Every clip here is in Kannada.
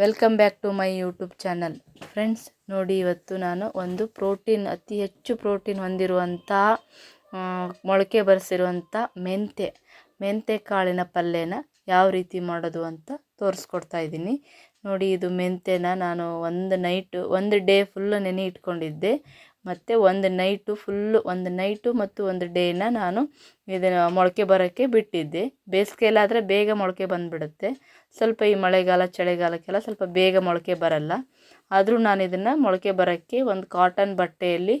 Welcome back to my YouTube channel friends ನೋಡಿ ಇವತ್ತು ನಾನು ಒಂದು ಪ್ರೋಟೀನ್, ಅತಿ ಹೆಚ್ಚು ಪ್ರೋಟೀನ್ ಹೊಂದಿರುವಂಥ ಮೊಳಕೆ ಬರೆಸಿರುವಂಥ ಮೆಂತೆ ಮೆಂತೆ ಕಾಳಿನ ಪಲ್ಯನ ಯಾವ ರೀತಿ ಮಾಡೋದು ಅಂತ ತೋರಿಸ್ಕೊಡ್ತಾ ಇದ್ದೀನಿ. ನೋಡಿ, ಇದು ಮೆಂತೆನ ನಾನು ಒಂದು ನೈಟು, ಒಂದು ಡೇ ಫುಲ್ಲು ನೆನೆ ಇಟ್ಕೊಂಡಿದ್ದೆ. ಮತ್ತು ಒಂದು ನೈಟು ಫುಲ್ಲು ಒಂದು ನೈಟು ಮತ್ತು ಒಂದು ಡೇನ ನಾನು ಇದನ್ನು ಮೊಳಕೆ ಬರೋಕ್ಕೆ ಬಿಟ್ಟಿದ್ದೆ. ಬೇಸಿಗೆಯಲ್ಲಾದರೆ ಬೇಗ ಮೊಳಕೆ ಬಂದುಬಿಡುತ್ತೆ. ಸ್ವಲ್ಪ ಈ ಮಳೆಗಾಲ, ಚಳಿಗಾಲಕ್ಕೆಲ್ಲ ಸ್ವಲ್ಪ ಬೇಗ ಮೊಳಕೆ ಬರಲ್ಲ. ಆದರೂ ನಾನು ಇದನ್ನು ಮೊಳಕೆ ಬರೋಕ್ಕೆ ಒಂದು ಕಾಟನ್ ಬಟ್ಟೆಯಲ್ಲಿ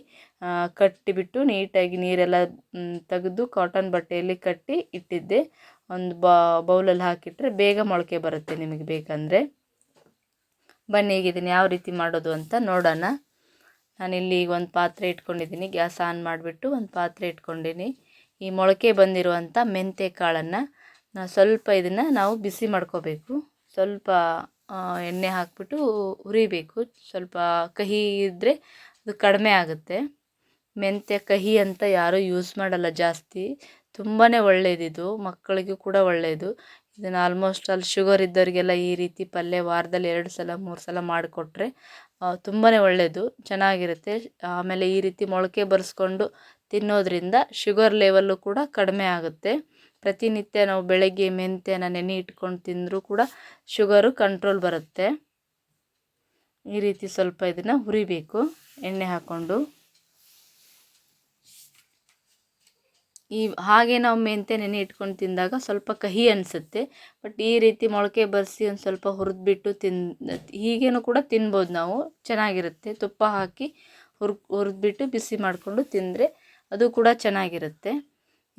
ಕಟ್ಟಿಬಿಟ್ಟು ನೀಟಾಗಿ ನೀರೆಲ್ಲ ತೆಗೆದು ಕಾಟನ್ ಬಟ್ಟೆಯಲ್ಲಿ ಕಟ್ಟಿ ಇಟ್ಟಿದ್ದೆ. ಒಂದು ಬೌಲಲ್ಲಿ ಹಾಕಿಟ್ರೆ ಬೇಗ ಮೊಳಕೆ ಬರುತ್ತೆ ನಿಮಗೆ ಬೇಕಂದರೆ. ಬನ್ನಿ ಈಗ ಇದನ್ನು ಯಾವ ರೀತಿ ಮಾಡೋದು ಅಂತ ನೋಡೋಣ. ನಾನಿಲ್ಲಿ ಈಗ ಒಂದು ಪಾತ್ರೆ ಇಟ್ಕೊಂಡಿದ್ದೀನಿ ಗ್ಯಾಸ್ ಆನ್ ಮಾಡಿಬಿಟ್ಟು ಒಂದು ಪಾತ್ರೆ ಇಟ್ಕೊಂಡಿನಿ. ಈ ಮೊಳಕೆ ಬಂದಿರುವಂಥ ಮೆಂತ್ಯ ಕಾಳನ್ನು ನಾವು ಸ್ವಲ್ಪ ಇದನ್ನು ನಾವು ಬಿಸಿ ಮಾಡ್ಕೋಬೇಕು. ಸ್ವಲ್ಪ ಎಣ್ಣೆ ಹಾಕ್ಬಿಟ್ಟು ಹುರಿಬೇಕು ಸ್ವಲ್ಪ ಕಹಿ ಇದ್ದರೆ ಅದು ಕಡಿಮೆ ಆಗುತ್ತೆ. ಮೆಂತ್ಯ ಕಹಿ ಅಂತ ಯಾರೂ ಯೂಸ್ ಮಾಡಲ್ಲ ಜಾಸ್ತಿ. ತುಂಬಾ ಒಳ್ಳೆಯದಿದು ಮಕ್ಕಳಿಗೂ ಕೂಡ ಒಳ್ಳೆಯದು ಇದನ್ನು ಆಲ್ಮೋಸ್ಟ್ ಅಲ್ಲಿ ಶುಗರ್ ಇದ್ದವರಿಗೆಲ್ಲ ಈ ರೀತಿ ಪಲ್ಯ ವಾರದಲ್ಲಿ ಎರಡು ಸಲ, ಮೂರು ಸಲ ಮಾಡಿಕೊಟ್ರೆ ತುಂಬಾ ಒಳ್ಳೆಯದು ಚೆನ್ನಾಗಿರುತ್ತೆ. ಆಮೇಲೆ ಈ ರೀತಿ ಮೊಳಕೆ ಬರೆಸ್ಕೊಂಡು ತಿನ್ನೋದ್ರಿಂದ ಶುಗರ್ ಲೆವೆಲ್ಲು ಕೂಡ ಕಡಿಮೆ ಆಗುತ್ತೆ. ಪ್ರತಿನಿತ್ಯ ನಾವು ಬೆಳಗ್ಗೆ ಮೆಂತ್ಯನ ನೆನೆ ಇಟ್ಕೊಂಡು ತಿಂದರೂ ಕೂಡ ಶುಗರು ಕಂಟ್ರೋಲ್ ಬರುತ್ತೆ. ಈ ರೀತಿ ಸ್ವಲ್ಪ ಇದನ್ನು ಹುರಿಬೇಕು, ಎಣ್ಣೆ ಹಾಕ್ಕೊಂಡು ಈ ಹಾಗೆ ನಾವು ಮೆಂತೆ ನೆನೆ ಇಟ್ಕೊಂಡು ತಿಂದಾಗ ಸ್ವಲ್ಪ ಕಹಿ ಅನಿಸುತ್ತೆ. ಬಟ್ ಈ ರೀತಿ ಮೊಳಕೆ ಬರೆಸಿ ಒಂದು ಸ್ವಲ್ಪ ಹುರಿದ್ಬಿಟ್ಟು ತಿನ್, ಹೀಗೇನು ಕೂಡ ತಿನ್ಬೋದು ನಾವು. ಚೆನ್ನಾಗಿರುತ್ತೆ. ತುಪ್ಪ ಹಾಕಿ ಹುರ್, ಹುರಿದ್ಬಿಟ್ಟು ಬಿಸಿ ಮಾಡಿಕೊಂಡು ತಿಂದರೆ ಅದು ಕೂಡ ಚೆನ್ನಾಗಿರುತ್ತೆ.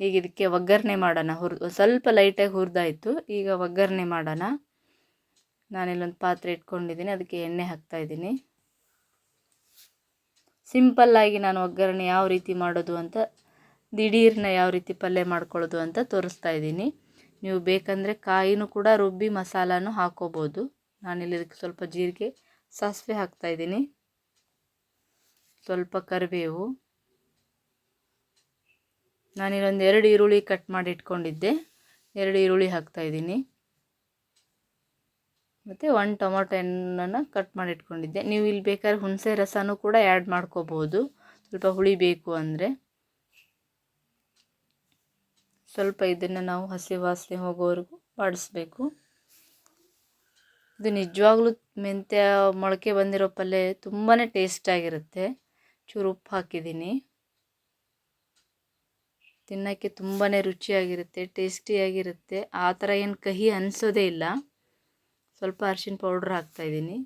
ಈಗ ಇದಕ್ಕೆ ಒಗ್ಗರಣೆ ಮಾಡೋಣ. ಹುರ್ ಸ್ವಲ್ಪ ಲೈಟಾಗಿ ಹುರಿದಾಯಿತು. ಈಗ ಒಗ್ಗರಣೆ ಮಾಡೋಣ. ನಾನಿಲ್ಲೊಂದು ಪಾತ್ರೆ ಇಟ್ಕೊಂಡಿದ್ದೀನಿ. ಅದಕ್ಕೆ ಎಣ್ಣೆ ಹಾಕ್ತಾಯಿದ್ದೀನಿ ಸಿಂಪಲ್ಲಾಗಿ ನಾನು ಒಗ್ಗರಣೆ ಯಾವ ರೀತಿ ಮಾಡೋದು ಅಂತ ದಿಢೀರ್ನ ಯಾವ ರೀತಿ ಪಲ್ಯ ಮಾಡ್ಕೊಳ್ಳೋದು ಅಂತ ತೋರಿಸ್ತಾ ಇದ್ದೀನಿ. ನೀವು ಬೇಕಂದರೆ ಕಾಯಿನೂ ಕೂಡ ರುಬ್ಬಿ ಮಸಾಲನೂ ಹಾಕೋಬೋದು. ನಾನಿಲ್ಲಿ ಇದಕ್ಕೆ ಸ್ವಲ್ಪ ಜೀರಿಗೆ, ಸಾಸಿವೆ ಹಾಕ್ತಾಯಿದ್ದೀನಿ ಸ್ವಲ್ಪ ಕರಿಬೇವು. ನಾನಿಲ್ಲೊಂದು ಎರಡು ಈರುಳ್ಳಿ ಕಟ್ ಮಾಡಿ ಇಟ್ಕೊಂಡಿದ್ದೆ. ಎರಡು ಈರುಳ್ಳಿ ಹಾಕ್ತಾಯಿದ್ದೀನಿ ಮತ್ತು ಒಂದು ಟೊಮೊಟೊ ಹಣ್ಣನ್ನು ಕಟ್ ಮಾಡಿ ಇಟ್ಕೊಂಡಿದ್ದೆ. ನೀವು ಇಲ್ಲಿ ಬೇಕಾದ್ರೆ ಹುಣಸೆ ರಸನೂ ಕೂಡ ಆ್ಯಡ್ ಮಾಡ್ಕೋಬೋದು. ಸ್ವಲ್ಪ ಹುಳಿ ಬೇಕು ಅಂದರೆ. ಸ್ವಲ್ಪ ಇದನ್ನು ನಾವು ಹಸಿ ವಾಸನೆ ಹೋಗೋವರೆಗೂ ಬಾಡಿಸ್ಬೇಕು. ಇದು ನಿಜವಾಗ್ಲೂ ಮೆಂತ್ಯ ಮೊಳಕೆ ಬಂದಿರೋ ಪಲ್ಯ ತುಂಬಾ ಟೇಸ್ಟಾಗಿರುತ್ತೆ ಚೂರು ಉಪ್ಪು ಹಾಕಿದ್ದೀನಿ. ತಿನ್ನೋಕ್ಕೆ ತುಂಬಾ ರುಚಿಯಾಗಿರುತ್ತೆ ಟೇಸ್ಟಿಯಾಗಿರುತ್ತೆ ಆ ಥರ ಏನು ಕಹಿ ಅನಿಸೋದೇ ಇಲ್ಲ. ಸ್ವಲ್ಪ ಅರಿಶಿನ ಪೌಡ್ರ್ ಹಾಕ್ತಾಯಿದ್ದೀನಿ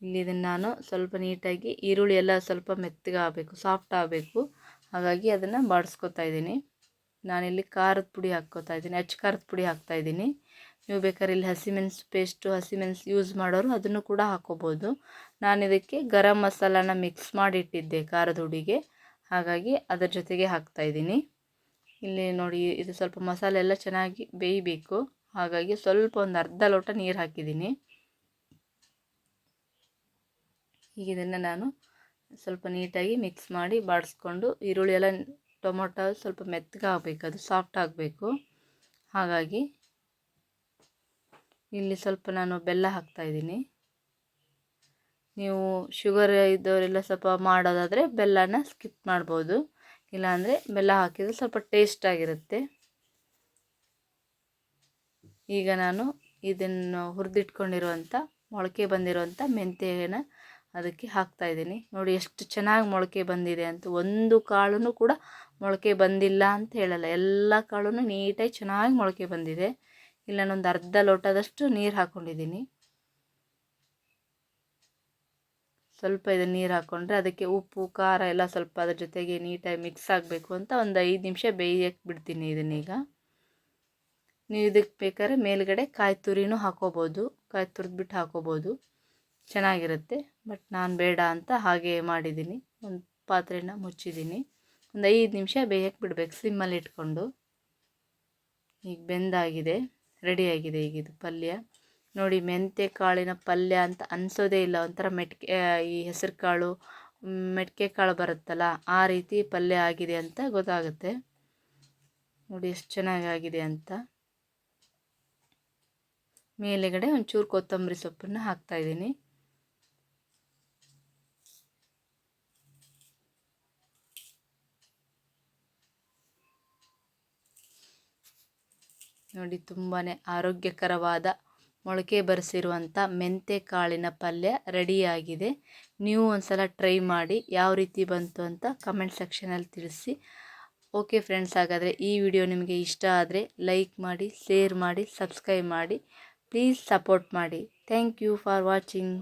ಇಲ್ಲಿ ಇದನ್ನು ನಾನು ಸ್ವಲ್ಪ ನೀಟಾಗಿ ಈರುಳ್ಳಿ ಎಲ್ಲ ಸ್ವಲ್ಪ ಮೆತ್ತಗೆ ಆಗಬೇಕು ಸಾಫ್ಟ್ ಆಗಬೇಕು. ಹಾಗಾಗಿ ಅದನ್ನು ಬಾಡಿಸ್ಕೊತಾ ಇದ್ದೀನಿ. ನಾನಿಲ್ಲಿ ಖಾರದ ಪುಡಿ ಹಾಕ್ಕೋತಾ ಇದ್ದೀನಿ. ಅಚ್ಚ ಖಾರದ ಪುಡಿ ಹಾಕ್ತಾಯಿದ್ದೀನಿ ನೀವು ಬೇಕಾದ್ರೆ ಇಲ್ಲಿ ಹಸಿಮೆಣಸು ಪೇಸ್ಟು ಹಸಿಮೆಣಸು ಯೂಸ್ ಮಾಡೋರು ಅದನ್ನು ಕೂಡ ಹಾಕೋಬೋದು. ನಾನು ಇದಕ್ಕೆ ಗರಂ ಮಸಾಲಾನ ಮಿಕ್ಸ್ ಮಾಡಿ ಇಟ್ಟಿದ್ದೆ ಖಾರದ ಹುಡಿಗೆ. ಹಾಗಾಗಿ ಅದರ ಜೊತೆಗೆ ಹಾಕ್ತಾಯಿದ್ದೀನಿ ಇಲ್ಲಿ ನೋಡಿ, ಇದು ಸ್ವಲ್ಪ ಮಸಾಲೆ ಎಲ್ಲ ಚೆನ್ನಾಗಿ ಬೇಯಬೇಕು. ಹಾಗಾಗಿ ಸ್ವಲ್ಪ ಒಂದು ಅರ್ಧ ಲೋಟ ನೀರು ಹಾಕಿದ್ದೀನಿ. ಈಗ ಇದನ್ನು ನಾನು ಸ್ವಲ್ಪ ನೀಟಾಗಿ ಮಿಕ್ಸ್ ಮಾಡಿ ಬಾಡಿಸ್ಕೊಂಡು ಈರುಳ್ಳಿ ಎಲ್ಲ ಟೊಮೊಟೊ ಸ್ವಲ್ಪ ಮೆತ್ತಗೆ ಆಗಬೇಕು, ಅದು ಸಾಫ್ಟ್ ಆಗಬೇಕು. ಹಾಗಾಗಿ ಇಲ್ಲಿ ಸ್ವಲ್ಪ ನಾನು ಬೆಲ್ಲ ಹಾಕ್ತಾಯಿದ್ದೀನಿ ನೀವು ಶುಗರ್ ಇದ್ದವರೆಲ್ಲ ಸ್ವಲ್ಪ ಮಾಡೋದಾದರೆ ಬೆಲ್ಲನ ಸ್ಕಿಪ್ ಮಾಡ್ಬೋದು. ಇಲ್ಲಾಂದರೆ ಬೆಲ್ಲ ಹಾಕಿದರೆ ಸ್ವಲ್ಪ ಟೇಸ್ಟ್ ಆಗಿರುತ್ತೆ. ಈಗ ನಾನು ಇದನ್ನು ಹುರಿದಿಟ್ಕೊಂಡಿರುವಂಥ ಮೊಳಕೆ ಬಂದಿರುವಂಥ ಮೆಂತ್ಯನ ಅದಕ್ಕೆ ಹಾಕ್ತಾ ಇದ್ದೀನಿ. ನೋಡಿ ಎಷ್ಟು ಚೆನ್ನಾಗಿ ಮೊಳಕೆ ಬಂದಿದೆ ಅಂತ. ಒಂದು ಕಾಳು ಕೂಡ ಮೊಳಕೆ ಬಂದಿಲ್ಲ ಅಂತ ಹೇಳಲ್ಲ. ಎಲ್ಲ ಕಾಳು ನೀಟಾಗಿ ಚೆನ್ನಾಗಿ ಮೊಳಕೆ ಬಂದಿದೆ. ಇಲ್ಲಿ ನಾನೊಂದು ಅರ್ಧ ಲೋಟದಷ್ಟು ನೀರು ಹಾಕ್ಕೊಂಡಿದ್ದೀನಿ ಸ್ವಲ್ಪ ಇದು ನೀರು ಹಾಕ್ಕೊಂಡ್ರೆ ಅದಕ್ಕೆ ಉಪ್ಪು, ಖಾರ ಎಲ್ಲ ಸ್ವಲ್ಪ ಅದ್ರ ಜೊತೆಗೆ ನೀಟಾಗಿ ಮಿಕ್ಸ್ ಆಗಬೇಕು ಅಂತ ಒಂದು ಐದು ನಿಮಿಷ ಬೇಯಕ್ಕೆ ಬಿಡ್ತೀನಿ ಇದನ್ನೀಗ ನೀವು ಇದಕ್ಕೆ ಬೇಕಾದ್ರೆ ಮೇಲುಗಡೆ ಕಾಯಿ ತುರಿನೂ ಹಾಕೋಬೋದು. ಕಾಯಿ ತುರಿದ್ಬಿಟ್ಟು ಹಾಕೋಬೋದು. ಚೆನ್ನಾಗಿರುತ್ತೆ, ಬಟ್ ನಾನು ಬೇಡ ಅಂತ ಹಾಗೆ ಮಾಡಿದ್ದೀನಿ ಒಂದು ಪಾತ್ರೆನ ಮುಚ್ಚಿದ್ದೀನಿ ಒಂದು ಐದು ನಿಮಿಷ ಬೇಯಕ್ಕೆ ಬಿಡಬೇಕು, ಸಿಮ್ಮಲ್ಲಿ ಇಟ್ಕೊಂಡು. ಈಗ ಬೆಂದಾಗಿದೆ ರೆಡಿಯಾಗಿದೆ ಈಗ ಇದು ಪಲ್ಯ. ನೋಡಿ, ಮೆಂತ್ಯ ಕಾಳಿನ ಪಲ್ಯ ಅಂತ ಅನಿಸೋದೇ ಇಲ್ಲ, ಒಂಥರ ಮೆಟ್ಕೆ ಈ ಹೆಸರು ಕಾಳು, ಮೆಟ್ಕೆ ಕಾಳು ಬರುತ್ತಲ್ಲ, ಆ ರೀತಿ ಪಲ್ಯ ಆಗಿದೆ ಅಂತ ಗೊತ್ತಾಗುತ್ತೆ. ನೋಡಿ, ಎಷ್ಟು ಚೆನ್ನಾಗಾಗಿದೆ ಅಂತ. ಮೇಲೆಗಡೆ ಒಂಚೂರು ಕೊತ್ತಂಬರಿ ಸೊಪ್ಪನ್ನು ಹಾಕ್ತಾಯಿದ್ದೀನಿ ನೋಡಿ ತುಂಬಾ ಆರೋಗ್ಯಕರವಾದ ಮೊಳಕೆ ಬರೆಸಿರುವಂಥ ಮೆಂತೆ ಕಾಳಿನ ಪಲ್ಯ ರೆಡಿಯಾಗಿದೆ. ನೀವು ಒಂದ್ಸಲ ಟ್ರೈ ಮಾಡಿ ಯಾವ ರೀತಿ ಬಂತು ಅಂತ ಕಮೆಂಟ್ ಸೆಕ್ಷನಲ್ಲಿ ತಿಳಿಸಿ. ಓಕೆ ಫ್ರೆಂಡ್ಸ್ ಹಾಗಾದರೆ ಈ ವಿಡಿಯೋ ನಿಮಗೆ ಇಷ್ಟ ಆದರೆ ಲೈಕ್ ಮಾಡಿ ಶೇರ್ ಮಾಡಿ ಸಬ್ಸ್ಕ್ರೈಬ್ ಮಾಡಿ ಪ್ಲೀಸ್ ಸಪೋರ್ಟ್ ಮಾಡಿ. Thank you for watching